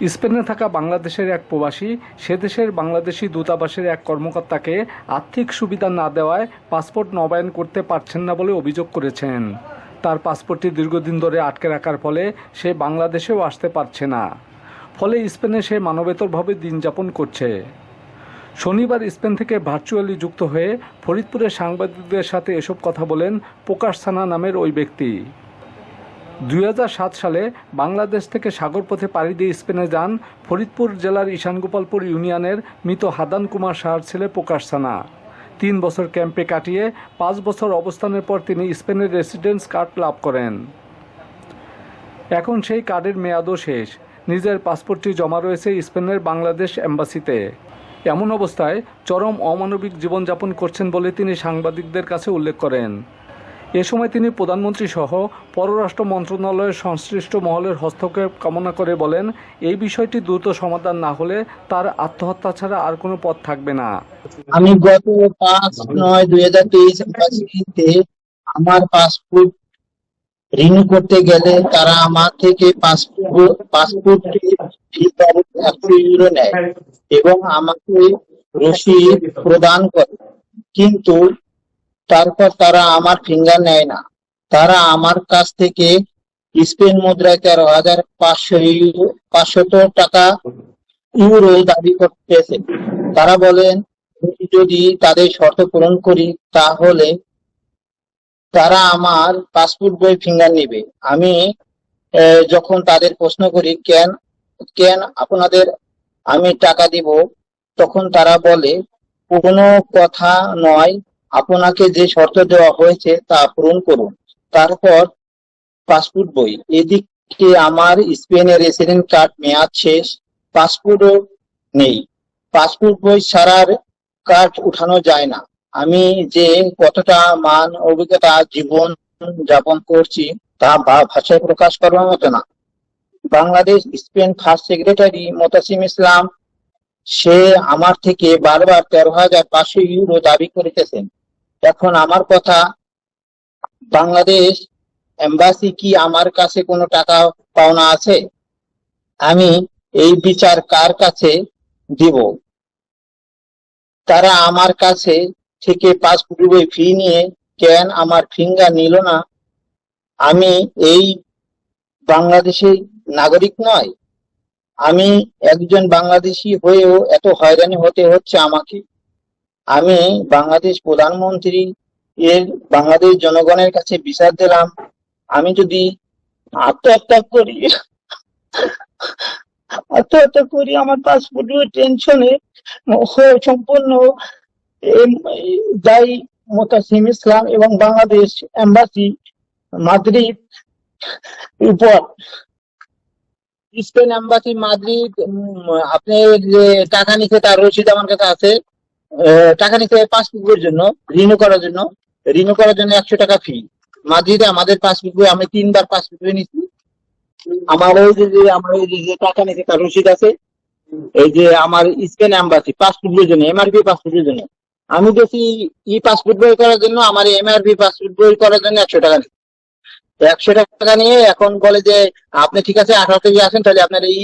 স্পেনে থাকা বাংলাদেশের এক প্রবাসী, সে দেশের বাংলাদেশি দূতাবাসের এক কর্মকর্তাকে আর্থিক সুবিধা না দেওয়ায় পাসপোর্ট নবায়ন করতে পারছেন না বলে অভিযোগ করেছেন। তার পাসপোর্টটি দীর্ঘদিন ধরে আটকে রাখার ফলে সে বাংলাদেশেও আসতে পারছে না। ফলে স্পেনে সে মানবেতরভাবে দিন যাপন করছে। শনিবার স্পেন থেকে ভার্চুয়ালি যুক্ত হয়ে ফরিদপুরের সাংবাদিকদের সাথে এসব কথা বলেন প্রকাশ সানা নামের ওই ব্যক্তি। দুই হাজার সাত সালে বাংলাদেশ থেকে সাগরপথে পাড়ি দিয়ে স্পেনে যান ফরিদপুর জেলার ঈশানগোপালপুর ইউনিয়নের মৃত হাদান কুমার শাহর ছেলে প্রকাশ সানা। তিন বছর ক্যাম্পে কাটিয়ে পাঁচ বছর অবস্থানের পর তিনি স্পেনের রেসিডেন্স কার্ড লাভ করেন। এখন সেই কার্ডের মেয়াদও শেষ। নিজের পাসপোর্টটি জমা রয়েছে স্পেনের বাংলাদেশ এম্বাসিতে। এমন অবস্থায় চরম অমানবিক জীবনযাপন করছেন বলে তিনি সাংবাদিকদের কাছে উল্লেখ করেন। এ সময় তিনি প্রধানমন্ত্রী সহ পররাষ্ট্র মন্ত্রণালয়ের সংশ্লিষ্ট মহলের হস্তক্ষেপ কামনা করে বলেন, এই বিষয়টি দ্রুত সমাধান না হলে তার আত্মহত্যা ছাড়া আর কোনো পথ থাকবে না। আমি গত পাঁচ নয় দুই হাজার তেইশ আমার পাসপোর্ট রিনিউ করতে গেলে তারা আমার থেকে পাসপোর্ট পাসপোর্ট নেয় এবং আমাকে রসিদ প্রদান করে। কিন্তু তারপর তারা আমার ফিঙ্গার নেয় না। তারা আমার কাছ থেকে স্পেন মুদ্রায় তেরো হাজার পাঁচশো পাঁচশত টাকা ইউরো দাবি করতেছে। তারা বলেন যদি তাদের শর্ত পূরণ করি, তাহলে তারা আমার পাসপোর্ট বই ফিঙ্গার নেবে। আমি যখন তাদের প্রশ্ন করি, কেন কেন আপনাদের আমি টাকা দিব? তখন তারা বলে, কোনো কথা নয় আপনাকে যে শর্ত দেওয়া হয়েছে তা পূরণ করুন। তারপর পাসপোর্ট বই। এদিকে আমার স্পেনের রেসিডেন্ট কার্ড মেয়াদ শেষ। পাসপোর্টও নেই। পাসপোর্ট বই ছাড়ার কার্ড উঠানো যায় না। আমি যে কতটা মান, অভিজ্ঞতা, জীবন যাপন করছি তা ভাষায় প্রকাশ করার মতো না। Bangladesh Spain first secretary Motasim Islam, সে আমার থেকে বারবার তেরো হাজার পাঁচশো ইউরো দাবি করিতেছেন। এখন আমার কথা, বাংলাদেশ এম্বাসি কি আমার কাছে কোনো টাকা পাওনা আছে? আমি এই বিচার কার কাছে দিব? তারা আমার কাছে থেকে পাসপোর্ট বই ফি নিয়ে কেন আমার ফিঙ্গার নিল না? আমি এই বাংলাদেশের নাগরিক নয়। আমি একজন বাংলাদেশি হয়েও এত হয়রানি হতে হচ্ছে আমাকে। আমি বাংলাদেশ প্রধানমন্ত্রী এর বাংলাদেশ জনগণের কাছে বিচার দিলাম। আমি যদি আত্মহত্যা করি আত্মহত্যা করি, আমার পাসপোর্ট টেনশনে সম্পূর্ণ দায়ী মোতাসিম ইসলাম এবং বাংলাদেশ এম্বাসি মাদ্রিদ উপর। স্পেন এম্বাসি মাদ্রিদ আপনি যে টাকা নিচ্ছে তার রসিদ আমার কাছে আছে। টাকা নিচ্ছে পাসপোর্ট বইয়ের জন্য রিনিউ করার জন্য। রিনিউ করার জন্য একশো টাকা ফি মাদ্রিদে আমাদের পাসবুক বই, আমি তিনবার পাসপোর্ট বই নিচ্ছি আমার ওই যে আমার ওই যে টাকা নিতে তার রসিদ আছে। এই যে, আমার স্পেন এম্বাসি পাসপোর্ট বইয়ের জন্য এমআরপি পাসপোর্ট বইয়ের জন্য। আমি গেছি ই পাসপোর্ট বই করার জন্য, আমার এমআরপি পাসপোর্ট বই করার জন্য একশো টাকা নিচ্ছে একশো টাকা নিয়ে এখন বলে যে আপনি ঠিক আছে আঠারো থেকে আসেন তাহলে আপনার এই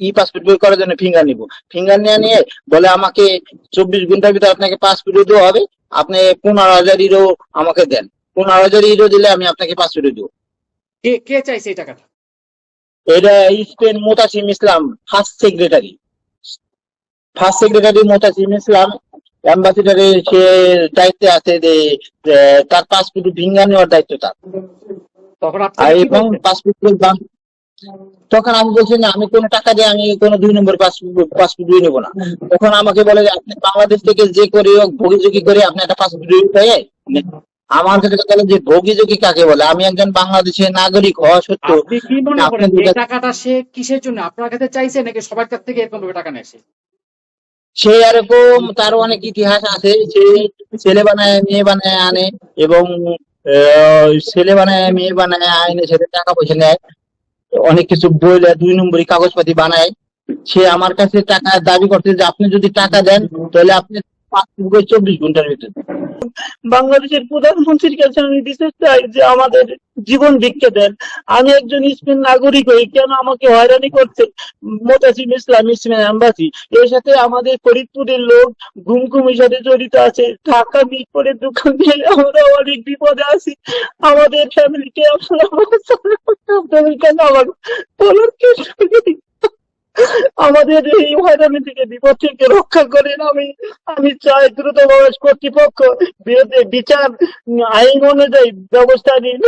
ই পাসপোর্ট বই করার জন্য ফিঙ্গার নিব। ফিঙ্গার নিয়ে নিয়ে বলে আমাকে চব্বিশ ঘণ্টার ভিতরে আপনাকে পাসপোর্ট দেওয়া হবে। আপনি পনেরো হাজার ইরো আমাকে দেন। পনেরো হাজার ইরো দিলে আমি আপনাকে পাসপোর্ট দেবো। কে কে চাইছে এই টাকাটা? এটা Spain Motasim Islam first secretary first secretary Motasim Islam অ্যাম্বাসিডারে সে দায়িত্বে আছে যে তার পাসপোর্ট ফিঙ্গার নেওয়ার দায়িত্ব তার। তখন এবং? পাসপোর্টের দাম তখন আমি বলছি না আমি কোনো টাকা দিয়ে আমি কোনো দুই নম্বর পাসপোর্ট দিয়ে নেব না। তখন আমাকে বলে যে আপনি বাংলাদেশ থেকে যে করে হোক ভোগীযোগী করে আপনি একটা পাসপোর্ট পেয়ে আমার কাছে বলে যে ভোগীযোগী কাকে বলে? আমি একজন বাংলাদেশের নাগরিক হওয়া সত্ত্বেও আপনি কি মনে করেন এই টাকাটা সে কিসের জন্য? আপনার কাছে চাইছে নাকি সবার কাছ থেকে এরকম ভাবে টাকা নেছে সে এরকম তার অনেক ইতিহাস আছে সে ছেলে বানায় মেয়ে বানায় আনে এবং ছেলে বানায় মেয়ে বানায় আইনে সেটা টাকা পয়সা নেয় অনেক কিছু বই লেয়, দুই নম্বরই কাগজপাতি বানায়। সে আমার কাছে টাকা দাবি করছে যে আপনি যদি টাকা দেন তাহলে আপনি চব্বিশ ঘণ্টার ভিতরে। বাংলাদেশের প্রধানমন্ত্রীর কাছে আমি বিশেষ চাই যে আমাদের জীবন ভিক্ষা দেন। আমি একজন স্পেন নাগরিক হই, কেন আমাকে হয়রানি করছে মোতাসিম ইসলাম ইসলাম আম্বাসি এর সাথে আমাদের ফরিদপুরের লোক ঘুমঘুমির সাথে জড়িত আছে। ঢাকা দোকান দিয়ে আমরা অনেক বিপদে আছি। আমাদের ফ্যামিলিকে আপনারা কাছে আমার বলার চেষ্টা। আমাদের এই হয়রানি থেকে বিপদ থেকে রক্ষা করেন আমি। আমি চাই দ্রুত কর্তৃপক্ষ বিচার আইন অনুযায়ী ব্যবস্থা নিন।